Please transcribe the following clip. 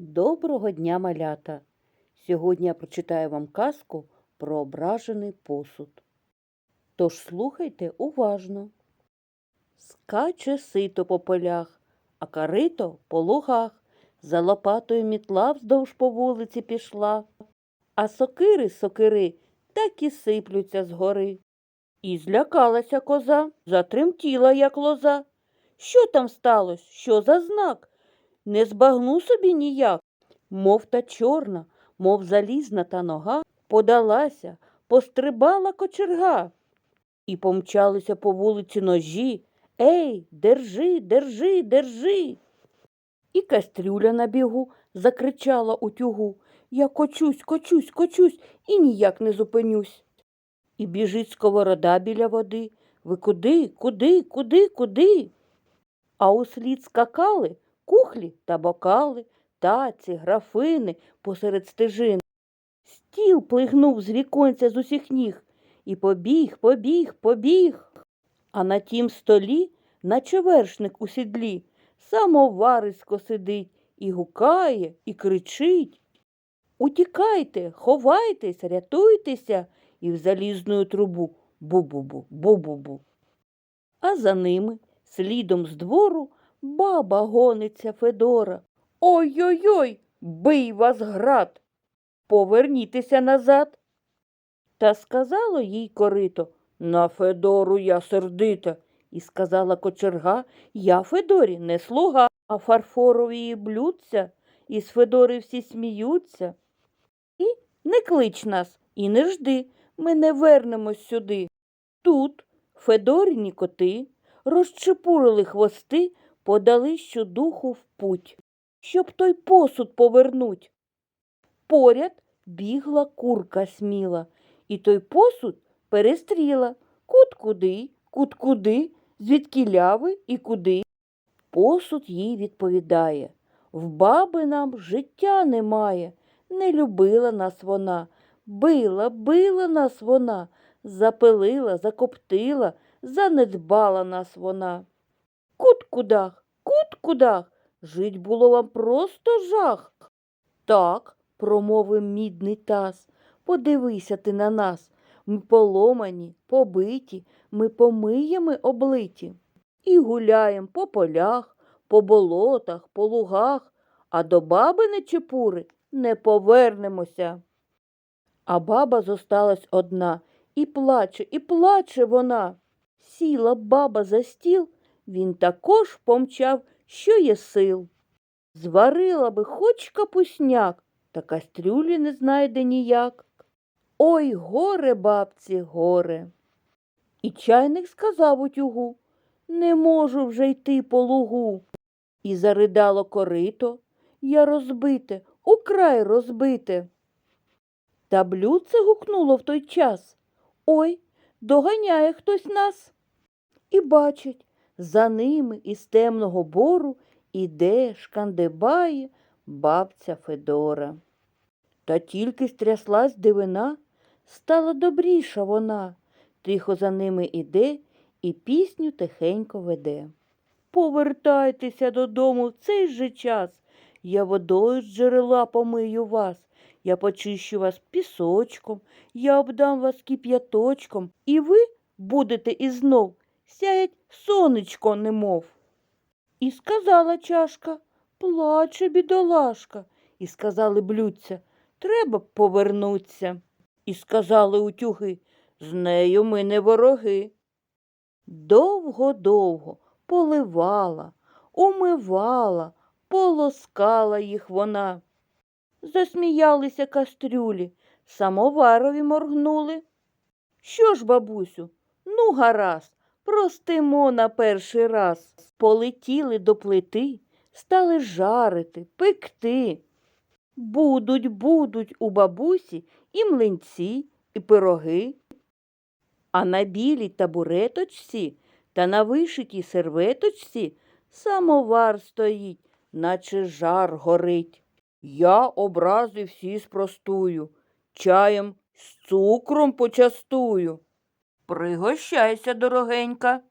Доброго дня, малята! Сьогодні я прочитаю вам казку про ображений посуд. Тож слухайте уважно. Скаче сито по полях, а карито по лугах. За лопатою мітла вздовж по вулиці пішла, а сокири сокири так і сиплються згори. І злякалася коза, затремтіла, як лоза. Що там сталося? Що за знак? Не збагну собі ніяк, мов та чорна, мов залізна та нога, подалася, пострибала кочерга. І помчалися по вулиці ножі. Ей, держи, держи, держи. І кастрюля на бігу закричала утюгу. Я кочусь, кочусь, кочусь і ніяк не зупинюсь. І біжить сковорода біля води. Ви куди, куди, куди, куди? А услід скакали кухлі та бокали, таці, графини посеред стежини. Стіл плигнув з віконця з усіх ніг і побіг, побіг, побіг. А на тім столі, наче вершник у сідлі, самоварисько сидить і гукає, і кричить. Утікайте, ховайтесь, рятуйтеся, і в залізну трубу бу-бу-бу, бу-бу-бу. А за ними, слідом з двору, баба гониться Федора. Ой-ой-ой, бий вас град. Повернітеся назад. Та сказало їй корито на Федору я сердита. І сказала кочерга я Федорі не слуга, а фарфорові блюдця, і з Федори всі сміються. І не клич нас, і не жди, ми не вернемось сюди. Тут Федоріні коти розчепурили хвости, подали щодуху в путь, щоб той посуд повернуть. Поряд бігла курка сміла, і той посуд перестріла. Кут куди, кут куди, звідки ляви і куди. Посуд їй відповідає в баби нам життя немає, не любила нас вона, била, била нас вона, запилила, закоптила, занедбала нас вона. Кут кудах, кут кудах, жить було вам просто жах. Так, промовив мідний таз, подивися ти на нас. Ми поломані, побиті, ми помиями облиті. І гуляєм по полях, по болотах, по лугах, а до баби нечепури не повернемося. А баба зосталась одна, і плаче, і плаче вона. Сіла баба за стіл, він також помчав, що є сил. Зварила би хоч капусняк, та кастрюлі не знайде ніяк. Ой, горе, бабці, горе. І чайник сказав утюгу Не можу вже йти по лугу. І заридало корито Я розбите, украй розбите. Та блюдце гукнуло в той час Ой, доганяє хтось нас. І бачить, за ними із темного бору іде, шкандибає бабця Федора. Та тільки стряслась дивина, стала добріша вона, тихо за ними іде і пісню тихенько веде. Повертайтеся додому в цей же час. Я водою з джерела помию вас, я почищу вас пісочком, я обдам вас кип'яточком, і ви будете і сяять сонечко немов. І сказала чашка, плаче бідолашка, і сказали блюдця, треба повернуться. І сказали утюги, з нею ми не вороги. Довго-довго поливала, умивала, полоскала їх вона. Засміялися кастрюлі, самоварові моргнули. Що ж, бабусю, ну гаразд, простимо на перший раз. Полетіли до плити, стали жарити, пекти. Будуть, будуть у бабусі і млинці, і пироги. А на білій табуреточці та на вишитій серветочці самовар стоїть, наче жар горить. Я образи всі спростую, чаєм з цукром почастую. Пригощайся, дорогенька.